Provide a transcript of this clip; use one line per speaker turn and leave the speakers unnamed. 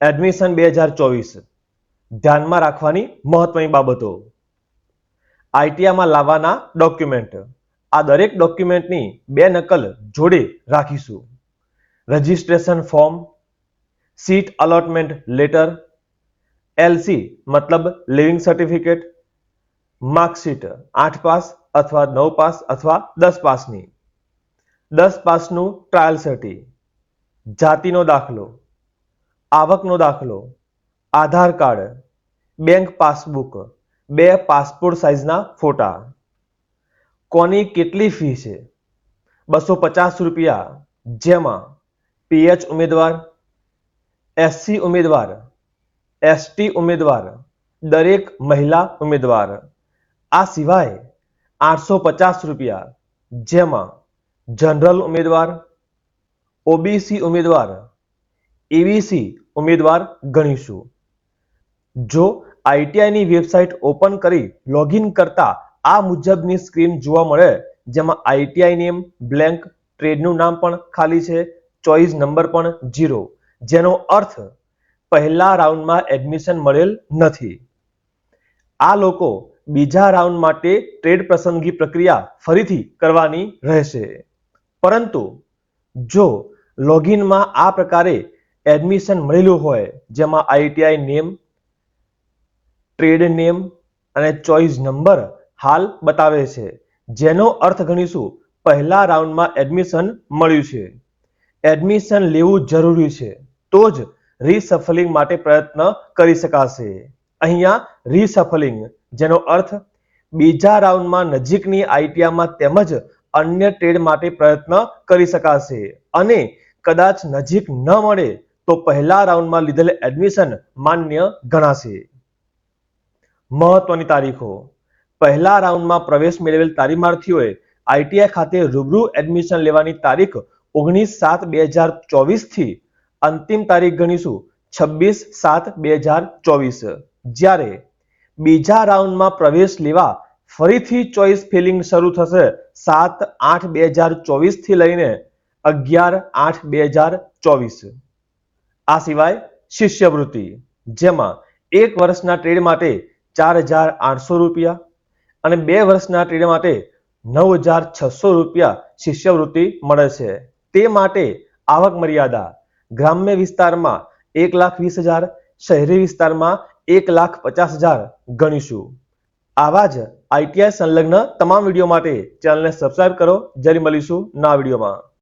Admission બે હજાર ચોવીસ. ધ્યાનમાં રાખવાની મહત્વની બાબતો. આઈટીઆઈમાં લાવવાના ડોક્યુમેન્ટ આ દરેક ડોક્યુમેન્ટની બે નકલ જોડે રાખીશું. Registration form seat allotment letter LC મતલબ લિવિંગ સર્ટિફિકેટ માર્કશીટ આઠ પાસ અથવા નવ પાસ અથવા દસ પાસની. દસ પાસનું ટ્રાયલ સર્ટી જાતિનો દાખલો. આવકનો દાખલો, આધાર કાર્ડ, બેંક પાસબુક, બે પાસપોર્ટ સાઇઝના ફોટા. કોની કેટલી ફી છે? બસો પચાસ રૂપિયા. જેમાં પીએચ ઉમેદવાર, એસસી ઉમેદવાર, એસટી ઉમેદવાર, દરેક મહિલા ઉમેદવાર. આ સિવાય આઠસો પચાસ રૂપિયા. જેમાં જનરલ ઉમેદવાર, ઓબીસી ઉમેદવાર એબીસી ઉમેદવાર ગણીશું. જો આઈટીઆઈની વેબસાઇટ ઓપન કરી લોગિન કરતા આ મુજબની સ્ક્રીન જોવા મળે, જેમાં આઈટીઆઈ નેમ, બ્લેન્ક, ટ્રેડનું નામ પણ ખાલી છે, ચોઈસ નંબર પણ જીરો જેનો અર્થ પહેલા રાઉન્ડમાં એડમિશન મળેલ નથી. આ લોકો બીજા રાઉન્ડ માટે ટ્રેડ પસંદગી પ્રક્રિયા ફરીથી કરવાની રહેશે. પરંતુ જો લોગિનમાં આ પ્રકારે એડમિશન મળેલું હોય, જેમાં આઈટીઆઈ નેમ ટ્રેડ નેમ અને ચોઈસ નંબર હાલ બતાવે છે. જેનો અર્થ ગણીશું, પહેલા રાઉન્ડમાં એડમિશન મળ્યું છે. એડમિશન લેવું જરૂરી છે, તો જ રીસફલિંગ માટે પ્રયત્ન કરી શકાશે. અહીંયા રીસફલિંગ જેનો અર્થ બીજા રાઉન્ડમાં નજીકની આઈટીઆઈમાં તેમજ અન્ય ટ્રેડ માટે પ્રયત્ન કરી શકાશે. અને કદાચ નજીક ન મળે તો પહેલા રાઉન્ડમાં લીધેલ એડમિશન માન્ય ગણાશે. મહત્વની તારીખો. પહેલા રાઉન્ડમાં પ્રવેશ મેળવેલ તાલીમાર્થીઓએ આઈટીઆઈ ખાતે રૂબરૂ એડમિશન લેવાની તારીખ ઓગણીસ સાત બે હજાર ચોવીસથી અંતિમ તારીખ ગણીશું છવ્વીસ સાત બે હજાર ચોવીસ. જ્યારે બીજા રાઉન્ડમાં પ્રવેશ લેવા ફરીથી ચોઈસ ફિલિંગ શરૂ થશે સાત આઠ બે હજાર ચોવીસથી લઈને અગિયાર આઠ બે હજાર ચોવીસ. આ સિવાય શિષ્યવૃત્તિ, જેમાં એક વર્ષના ટ્રેડ માટે ચાર હજાર આઠસો રૂપિયા અને બે વર્ષના ટ્રેડ માટે નવ હજાર છસો રૂપિયા શિષ્યવૃત્તિ મળે છે. તે માટે આવક મર્યાદા ગ્રામ્ય વિસ્તારમાં એક લાખ વીસ હજાર, શહેરી વિસ્તારમાં એક લાખ પચાસ હજાર ગણીશું. આવા જ આઈટીઆઈ સંલગ્ન તમામ વીડિયો માટે ચેનલને સબસ્ક્રાઇબ કરો. જરી મળીશું નવા વિડીયોમાં.